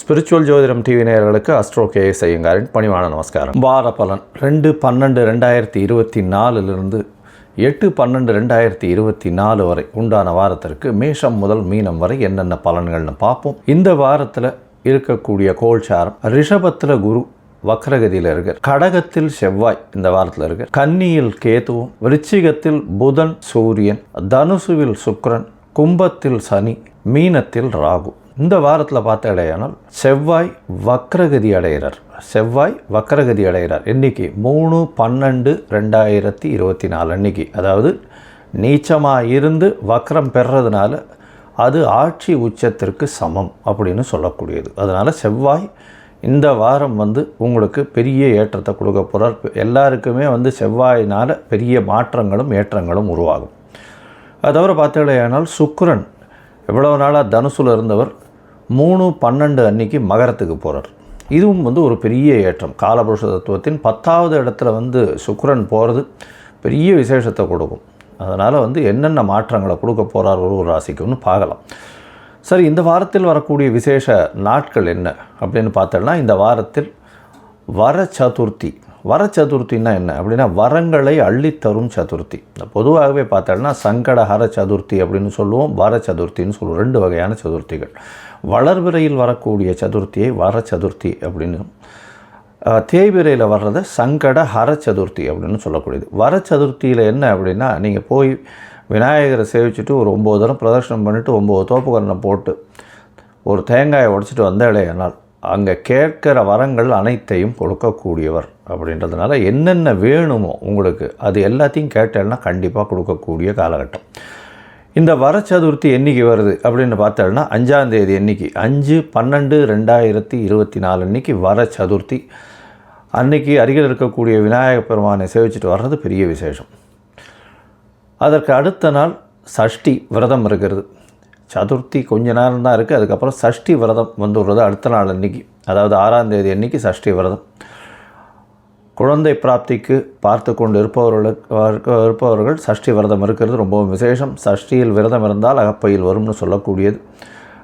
Spiritual ஜோதிடம் TV நேயர்களுக்கு astro K S ஐயங்காரின் பணிவான நமஸ்காரம். வார பலன். ரெண்டு பன்னெண்டு ரெண்டாயிரத்தி இருபத்தி நாலுலேருந்து எட்டு பன்னெண்டு ரெண்டாயிரத்தி இருபத்தி நாலு வரை உண்டான வாரத்திற்கு மேஷம் முதல் மீனம் வரை என்னென்ன பலன்கள்னு பார்ப்போம். இந்த வாரத்தில் இருக்கக்கூடிய கோல்சாரம் ரிஷபத்தில் குரு வக்ரகதியில் இருக்கார் கடகத்தில் செவ்வாய் இந்த வாரத்தில் இருக்கார் கன்னியில் கேதுவும் விருச்சிகத்தில் புதன் சூரியன் தனுசுவில் சுக்ரன் கும்பத்தில் சனி மீனத்தில் ராகு. இந்த வாரத்தில் பார்த்த இடையானால் செவ்வாய் வக்ரகதி அடைகிறார். செவ்வாய் வக்ரகதி அடைகிறார். இன்னைக்கு மூணு பன்னெண்டு ரெண்டாயிரத்தி இருபத்தி நாலு அன்னைக்கு. அதாவது நீச்சமாக இருந்து வக்ரம் பெறதுனால அது ஆட்சி உச்சத்திற்கு சமம் அப்படின்னு சொல்லக்கூடியது. அதனால் செவ்வாய் இந்த வாரம் வந்து உங்களுக்கு பெரிய ஏற்றத்தை கொடுக்க போகிறார் எல்லாருக்குமே வந்து செவ்வாயினால் பெரிய மாற்றங்களும் ஏற்றங்களும் உருவாகும். அது தவிர பார்த்தீங்களேனால் சுக்கரன் எவ்வளவு நாளாக தனுசுல இருந்தவர் மூணு பன்னெண்டு அன்னைக்கு மகரத்துக்கு போகிறார் இதுவும் வந்து ஒரு பெரிய ஏற்றம். காலபுருஷ தத்துவத்தின் பத்தாவது இடத்துல வந்து சுக்கரன் போகிறது பெரிய விசேஷத்தை கொடுக்கும். அதனால் வந்து என்னென்ன மாற்றங்களை கொடுக்க போகிறார் ஒரு ஒரு ராசிக்குன்னு பார்க்கலாம். சரி இந்த வாரத்தில் வரக்கூடிய விசேஷ நாட்கள் என்ன அப்படின்னு பார்த்தோம்னா இந்த வாரத்தில் வர சதுர்த்தி. வர சதுர்த்தின்னா என்ன? அப்படின்னா வரங்களை அள்ளித்தரும் சதுர்த்தி. பொதுவாகவே பார்த்தோம்னா சங்கடஹர சதுர்த்தி அப்படின்னு சொல்லுவோம் வர சதுர்த்தின்னு சொல்லுவோம் ரெண்டு வகையான சதுர்த்திகள். வளர்விரையில் வரக்கூடிய சதுர்த்தியை வர சதுர்த்தி அப்படின்னு அஹ், தேய்பிறையில் வர்றதை சங்கட ஹர சதுர்த்தி அப்படின்னு சொல்லக்கூடியது. வர சதுர்த்தியில் என்ன அப்படின்னா நீங்கள் போய் விநாயகரை சேவிச்சுட்டு ஒரு ஒம்பது தரம் பிரதர்ஷனம் பண்ணிவிட்டு ஒம்பது தோப்புக்கரணை போட்டு ஒரு தேங்காயை உடைச்சிட்டு வந்த இடையனால் அங்கே கேட்கிற வரங்கள் அனைத்தையும் கொடுக்கக்கூடியவர் அப்படின்றதுனால என்னென்ன வேணுமோ உங்களுக்கு அது எல்லாத்தையும் கேட்டேன்னா கண்டிப்பாக கொடுக்கக்கூடிய காலகட்டம். இந்த வர சதுர்த்தி என்னைக்கு வருது அப்படின்னு பார்த்தோம்னா அஞ்சாந்தேதி என்னைக்கு? அஞ்சு பன்னெண்டு ரெண்டாயிரத்தி இருபத்தி நாலு அன்னைக்கு வர சதுர்த்தி அன்னைக்கு அருகில் இருக்கக்கூடிய விநாயகப் பெருமானை சேவிச்சுட்டு வர்றது பெரிய விசேஷம். அதற்கு அடுத்த நாள் சஷ்டி விரதம் இருக்கிறது. சதுர்த்தி கொஞ்ச நேரம் தான் இருக்குது அதுக்கப்புறம் சஷ்டி விரதம் வந்துடுறது அடுத்த நாள் அன்னைக்கு. அதாவது ஆறாம் தேதி அன்னைக்கு சஷ்டி விரதம். குழந்தை பிராப்திக்கு பார்த்து கொண்டு இருப்பவர்களுக்கு இருப்பவர்கள் சஷ்டி விரதம் இருக்கிறது. ரொம்பவும் விசேஷம். சஷ்டியில் விரதம் இருந்தால் அகப்பையில் வரும்னு சொல்லக்கூடியது.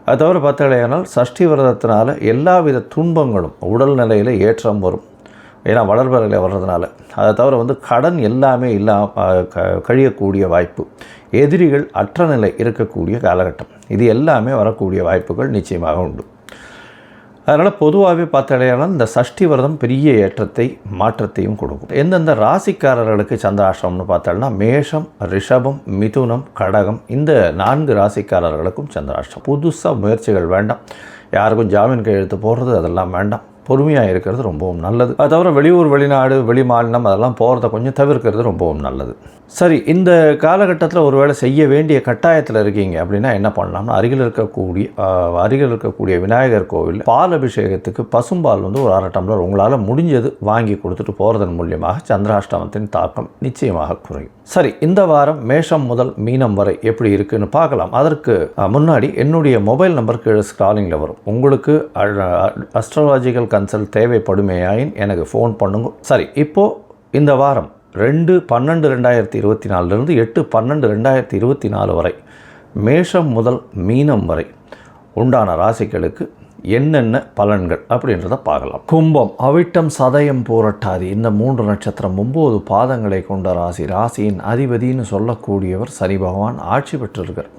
அது தவிர பார்த்தாலேயானால் சஷ்டி விரதத்தினால எல்லாவித துன்பங்களும் உடல் நிலையில் ஏற்றம் வரும். ஏன்னா வளர்பறையில் வர்றதுனால. அதை தவிர வந்து கடன் எல்லாமே இல்லாம க- கழியக்கூடிய வாய்ப்பு. எதிரிகள் அற்ற நிலை இருக்கக்கூடிய காலகட்டம். இது எல்லாமே வரக்கூடிய வாய்ப்புகள் நிச்சயமாக உண்டு. அதனால் பொதுவாகவே பார்த்தாலேயானால் இந்த சஷ்டி விரதம் பெரிய ஏற்றத்தை மாற்றத்தையும் கொடுக்கும். எந்தெந்த ராசிக்காரர்களுக்கு சந்திராஷ்டிரம்னு பார்த்தோம்னா மேஷம் ரிஷபம் மிதுனம் கடகம் இந்த நான்கு ராசிக்காரர்களுக்கும் சந்திராஷ்டிரம் புதுசாக முயற்சிகள் வேண்டாம். யாருக்கும் ஜாமீன் கையெழுத்து போடுறது அதெல்லாம் வேண்டாம். பொறுமையாக இருக்கிறது ரொம்பவும் நல்லது. அது தவிர வெளியூர் வெளிநாடு வெளி மாநிலம் அதெல்லாம் போகிறத கொஞ்சம் தவிர்க்கிறது ரொம்பவும் நல்லது. சரி இந்த காலகட்டத்தில் ஒருவேளை செய்ய வேண்டிய கட்டாயத்தில் இருக்கீங்க அப்படின்னா என்ன பண்ணலாம்னா அருகில் இருக்கக்கூடிய அருகில் இருக்கக்கூடிய விநாயகர் கோவில் பால் அபிஷேகத்துக்கு பசும்பால் வந்து ஒரு அரை டம்ளர் உங்களால் முடிஞ்சது வாங்கி கொடுத்துட்டு போகிறதன் மூலியமாக சந்திராஷ்டமத்தின் தாக்கம் நிச்சயமாக குறையும். சரி இந்த வாரம் மேஷம் முதல் மீனம் வரை எப்படி இருக்குன்னு பார்க்கலாம். அதற்கு முன்னாடி என்னுடைய மொபைல் நம்பர் கீழே ஸ்க்ராலிங்கில் வரும். உங்களுக்கு அஸ்ட்ராலஜிக்கல் கன்சல்ட் தேவைப்படுமேயாயின் எனக்கு ஃபோன் பண்ணுங்க. சரி இப்போது இந்த வாரம் ரெண்டு பன்னெண்டு ரெண்டாயிரத்தி இருபத்தி நாலுலேருந்து எட்டு பன்னெண்டு ரெண்டாயிரத்தி இருபத்தி நாலு வரை மேஷம் முதல் மீனம் வரை உண்டான ராசிகளுக்கு என்னென்ன பலன்கள் அப்படின்றத பார்க்கலாம். கும்பம் அவிட்டம் சதயம் போரட்டாதி இந்த மூன்று நட்சத்திரம் ஒம்பது பாதங்களை கொண்ட ராசி ராசியின் அதிபதின்னு சொல்லக்கூடியவர் சனி பகவான் ஆட்சி பெற்றிருக்கார்.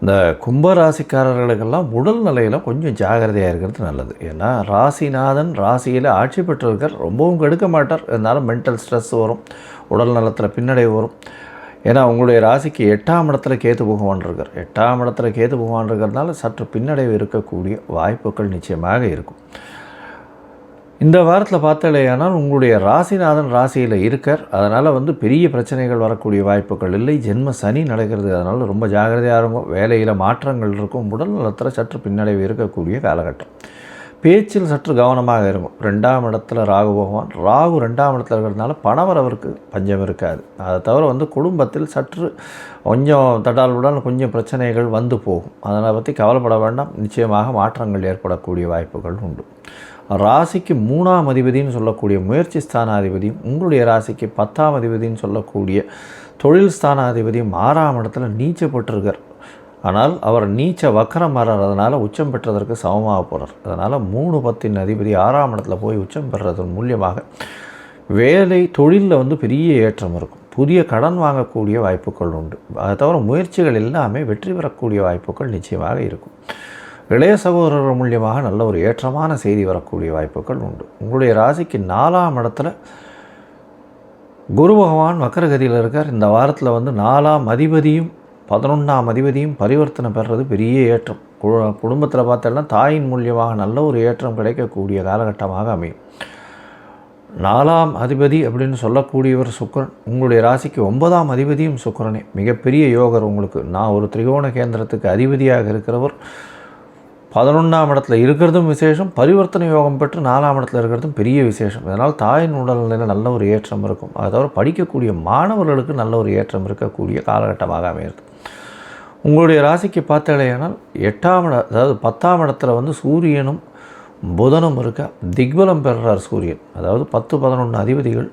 இந்த கும்ப ராசிக்காரர்களுக்கெல்லாம் உடல் நிலையில் கொஞ்சம் ஜாகிரதையாக இருக்கிறது நல்லது. ஏன்னா ராசிநாதன் ராசியில் ஆட்சி பெற்றிருக்கார். ரொம்பவும் கெடுக்க மாட்டார். இருந்தாலும் மென்டல் ஸ்ட்ரெஸ் வரும். உடல் நலத்தில் பின்னடைவு வரும். ஏன்னா உங்களுடைய ராசிக்கு எட்டாம் இடத்துல கேத்து பகவான் இருக்கார். எட்டாம் இடத்துல கேத்து பகவான் இருக்கிறதுனால சற்று பின்னடைவு இருக்கக்கூடிய வாய்ப்புகள் நிச்சயமாக இருக்கும். இந்த வாரத்தில் பார்த்தாலேயானால் உங்களுடைய ராசிநாதன் ராசியில் இருக்கார். அதனால் வந்து பெரிய பிரச்சனைகள் வரக்கூடிய வாய்ப்புகள் இல்லை. ஜென்ம சனி நடக்கிறது. அதனால் ரொம்ப ஜாகிரதையாக இருக்கும் வேலையில் மாற்றங்கள் இருக்கும். உடல் நலத்தில் சற்று பின்னடைவு இருக்கக்கூடிய காலகட்டம். பேச்சில் சற்று கவனமாக இருக்கும் ரெண்டாம் இடத்துல ராகு பகவான். ராகு ரெண்டாம் இடத்துல இருக்கிறதுனால பணவரவருக்கு பஞ்சம் இருக்காது. அதை தவிர வந்து குடும்பத்தில் சற்று கொஞ்சம் தடாலுடன் கொஞ்சம் பிரச்சனைகள் வந்து போகும். அதனை பற்றி கவலைப்பட வேண்டாம். நிச்சயமாக மாற்றங்கள் ஏற்படக்கூடிய வாய்ப்புகள் உண்டு. ராசிக்கு மூணாம் அதிபதினு சொல்லக்கூடிய முயற்சி ஸ்தானாதிபதியும் உங்களுடைய ராசிக்கு பத்தாம் அதிபதினு சொல்லக்கூடிய தொழில் ஸ்தானாதிபதியும் ஆறாம் இடத்துல நீச்சப்பட்டிருக்கார். ஆனால் அவர் நீச்ச வக்கரம் வர்றதுனால உச்சம் பெற்றதற்கு சமமாக போகிறார் அதனால் மூணு பத்தின் அதிபதி ஆறாம் இடத்துல போய் உச்சம் பெறுறதன் மூலியமாக வேலை தொழிலில் வந்து பெரிய ஏற்றம் இருக்கும். புதிய கடன் வாங்கக்கூடிய வாய்ப்புகள் உண்டு. அதை தவிர முயற்சிகள் எல்லாமே வெற்றி பெறக்கூடிய வாய்ப்புகள் நிச்சயமாக இருக்கும். இளைய சகோதரர் மூலியமாக நல்ல ஒரு ஏற்றமான செய்தி வரக்கூடிய வாய்ப்புகள் உண்டு. உங்களுடைய ராசிக்கு நாலாம் இடத்துல குரு பகவான் வக்கரகதியில் இருக்கார். இந்த வாரத்தில் வந்து நாலாம் அதிபதியும் பதினொன்றாம் அதிபதியும் பரிவர்த்தனை பெறுறது பெரிய ஏற்றம். குடும்பத்தில் பார்த்தோன்னா தாயின் மூலியமாக நல்ல ஒரு ஏற்றம் கிடைக்கக்கூடிய காலகட்டமாக அமையும். நாலாம் அதிபதி அப்படின்னு சொல்லக்கூடியவர் சுக்கரன். உங்களுடைய ராசிக்கு ஒன்பதாம் அதிபதியும் சுக்கரனே. மிகப்பெரிய யோகர் உங்களுக்கு. நான் ஒரு திரிகோண கேந்திரத்துக்கு அதிபதியாக இருக்கிறவர். பதினொன்றாம் இடத்துல இருக்கிறதும் விசேஷம் பரிவர்த்தனை யோகம் பெற்று நாலாம் இடத்துல இருக்கிறதும் பெரிய விசேஷம். இதனால் தாயின் உடல்நிலையில் நல்ல ஒரு ஏற்றம் இருக்கும். அதை தவிர படிக்கக்கூடிய மாணவர்களுக்கு நல்ல ஒரு ஏற்றம் இருக்கக்கூடிய காலகட்டமாக அமையிறது உங்களுடைய ராசிக்கு பார்த்தாலேயானால் எட்டாம் இட அதாவது பத்தாம் இடத்துல வந்து சூரியனும் புதனும் இருக்க திக்பலம் பெறுறார் சூரியன். அதாவது பத்து பதினொன்று அதிபதிகள்.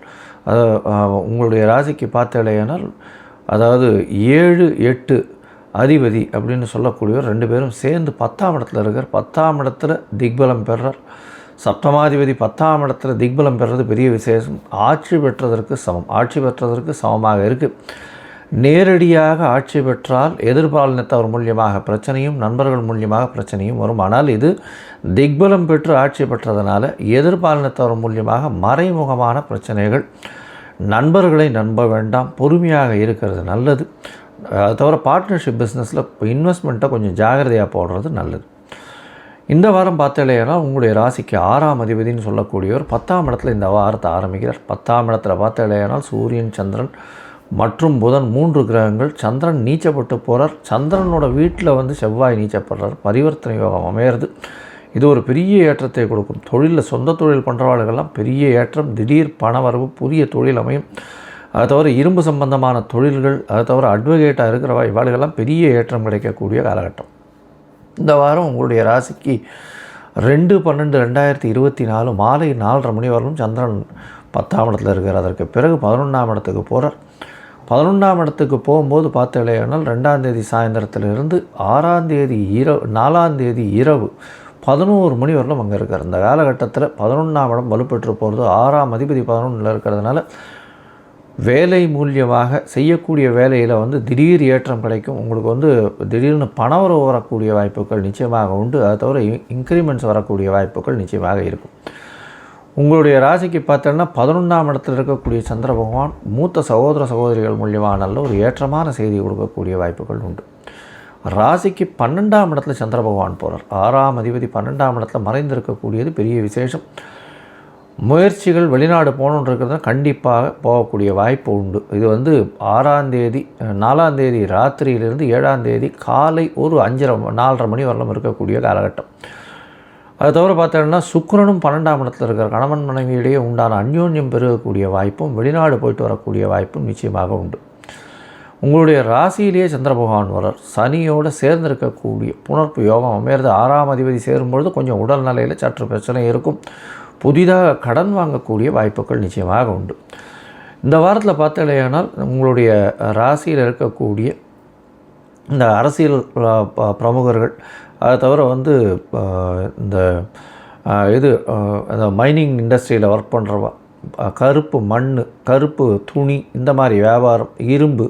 உங்களுடைய ராசிக்கு பார்த்தாலேயானால் அதாவது ஏழு எட்டு அதிபதி அப்படின்னு சொல்லக்கூடியவர் ரெண்டு பேரும் சேர்ந்து பத்தாம் இடத்துல இருக்கார். பத்தாம் இடத்துல திக்பலம் பெறார். சப்தமாதிபதி பத்தாம் இடத்துல திக்பலம் பெறது பெரிய விசேஷம். ஆட்சி பெற்றதற்கு சமம். ஆட்சி பெற்றதற்கு சமமாக இருக்குது நேரடியாக ஆட்சி பெற்றால் எதிர்பாலினத்தவர் மூலியமாக பிரச்சனையும் நண்பர்கள் மூலியமாக பிரச்சனையும் வரும். ஆனால் இது திக்பலம் பெற்று ஆட்சி பெற்றதனால எதிர்பாலினத்தவர் மூலியமாக மறைமுகமான பிரச்சனைகள். நண்பர்களை நம்ப வேண்டாம். பொறுமையாக இருக்கிறது நல்லது. அது தவிர பார்ட்னர்ஷிப் பிஸ்னஸில் இன்வெஸ்ட்மெண்ட்டை கொஞ்சம் ஜாகிரதையாக போடுறது நல்லது. இந்த வாரம் பார்த்தலையானா உங்களுடைய ராசிக்கு ஆறாம் அதிபதினு சொல்லக்கூடியவர் பத்தாம் இடத்துல இந்த வாரத்தை ஆரம்பிக்கிறார். பத்தாம் இடத்துல பார்த்தாலேயானால் சூரியன் சந்திரன் மற்றும் புதன் மூன்று கிரகங்கள். சந்திரன் நீச்சப்பட்டு போகிறார் சந்திரனோட வீட்டில் வந்து செவ்வாய் நீச்சப்படுறார். பரிவர்த்தனை யோகம் அமையிறது. இது ஒரு பெரிய ஏற்றத்தை கொடுக்கும். தொழிலில் சொந்த தொழில் பண்ணுறவாளுகள்லாம் பெரிய ஏற்றம். திடீர் பணவரவு புதிய தொழில் அமையும். அதை தவிர இரும்பு சம்பந்தமான தொழில்கள் அதை தவிர அட்வொகேட்டாக இருக்கிறவா இவாளுகள்லாம் பெரிய ஏற்றம் கிடைக்கக்கூடிய காலகட்டம். இந்த வாரம் உங்களுடைய ராசிக்கு ரெண்டு பன்னெண்டு ரெண்டாயிரத்தி இருபத்தி நாலு மாலை நாலரை மணி வரலும் சந்திரன் பத்தாம் இடத்துல இருக்கிறார். அதற்கு பிறகு பதினொன்றாம் இடத்துக்கு போகிறார் பதினொன்றாம் இடத்துக்கு போகும்போது பார்த்தலையானால் ரெண்டாம் தேதி சாயந்தரத்திலிருந்து ஆறாம் தேதி இரவு நாலாம் தேதி இரவு பதினோரு மணி வரலும் அங்கே இருக்கார். இந்த காலகட்டத்தில் பதினொன்றாம் இடம் வலுப்பெற்று போகிறது ஆறாம் அதிபதி பதினொன்றில் இருக்கிறதுனால வேலை மூலியமாக செய்யக்கூடிய வேலையில் வந்து திடீர் ஏற்றம் கிடைக்கும். உங்களுக்கு வந்து திடீர்னு பணவரவு வரக்கூடிய வாய்ப்புகள் நிச்சயமாக உண்டு. அதை தவிர இன்க்ரிமெண்ட்ஸ் வரக்கூடிய வாய்ப்புகள் நிச்சயமாக இருக்கும். உங்களுடைய ராசிக்கு பார்த்தோன்னா பதினொன்றாம் இடத்தில் இருக்கக்கூடிய சந்திர பகவான் மூத்த சகோதர சகோதரிகள் மூலியமாக நல்ல ஒரு ஏற்றமான செய்தி கொடுக்கக்கூடிய வாய்ப்புகள் உண்டு. ராசிக்கு பன்னெண்டாம் இடத்துல சந்திர பகவான் போகிறார் ஆறாம் அதிபதி பன்னெண்டாம் இடத்துல மறைந்திருக்கக்கூடியது பெரிய விசேஷம். முயற்சிகள் வெளிநாடு போகணுன்றது கண்டிப்பாக போகக்கூடிய வாய்ப்பு உண்டு. இது வந்து ஆறாந்தேதி நாலாந்தேதி ராத்திரியிலிருந்து ஏழாந்தேதி காலை ஒரு அஞ்சரை நாலரை மணி வரலாம் இருக்கக்கூடிய காலகட்டம். அதை தவிர பார்த்தோம்னா சுக்கரனும் பன்னெண்டாம் இடத்துல இருக்கிற கணவன் மனைவியிடையே உண்டான அந்யோன்யம் பெருகக்கூடிய வாய்ப்பும் வெளிநாடு போயிட்டு வரக்கூடிய வாய்ப்பும் நிச்சயமாக உண்டு. உங்களுடைய ராசியிலேயே சந்திர பகவான் வரார் சனியோடு சேர்ந்திருக்கக்கூடிய புணர்ப்பு யோகம் அமையிறது. ஆறாம் அதிபதி சேரும்பொழுது கொஞ்சம் உடல்நிலையில் சற்று பிரச்சனை இருக்கும். புதிதாக கடன் வாங்கக்கூடிய வாய்ப்புகள் நிச்சயமாக உண்டு. இந்த வாரத்தில் பார்த்தாலேயானால் உங்களுடைய ராசியில் இருக்கக்கூடிய இந்த அரசியல் பிரமுகர்கள் அதை தவிர வந்து இந்த இது அந்த மைனிங் இண்டஸ்ட்ரியில் ஒர்க் பண்ணுறவா கருப்பு மண் கருப்பு துணி இந்த மாதிரி வியாபாரம் இரும்பு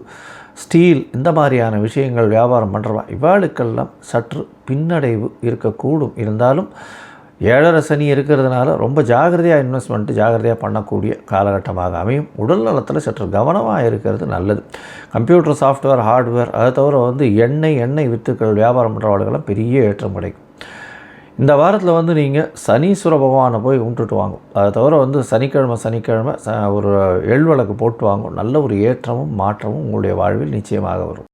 ஸ்டீல் இந்த மாதிரியான விஷயங்கள் வியாபாரம் பண்ணுறவா இவாளுக்கெல்லாம் சற்று பின்னடைவு இருக்கக்கூடும். இருந்தாலும் ஏழரை சனி இருக்கிறதுனால ரொம்ப ஜாகிரதையாக இன்வெஸ்ட்மெண்ட்டு ஜாகிரதையாக பண்ணக்கூடிய காலகட்டமாக அமையும். உடல் நலத்தில் சற்று கவனமாக இருக்கிறது நல்லது. கம்ப்யூட்டர் சாஃப்ட்வேர் ஹார்ட்வேர் அதை தவிர வந்து எண்ணெய் எண்ணெய் வித்துக்கள் வியாபாரம் பண்ணுறவர்களுக்கெல்லாம் பெரிய ஏற்றம் கிடைக்கும். இந்த வாரத்தில் வந்து நீங்கள் சனீஸ்வர பகவானை போய் கும்பிட்டுட்டு வாங்கும். அதை தவிர வந்து சனிக்கிழமை சனிக்கிழமை ஒரு எள்வழக்கு போட்டு வாங்கும். நல்ல ஒரு ஏற்றமும் மாற்றமும் உங்களுடைய வாழ்வில் நிச்சயமாக வரும்.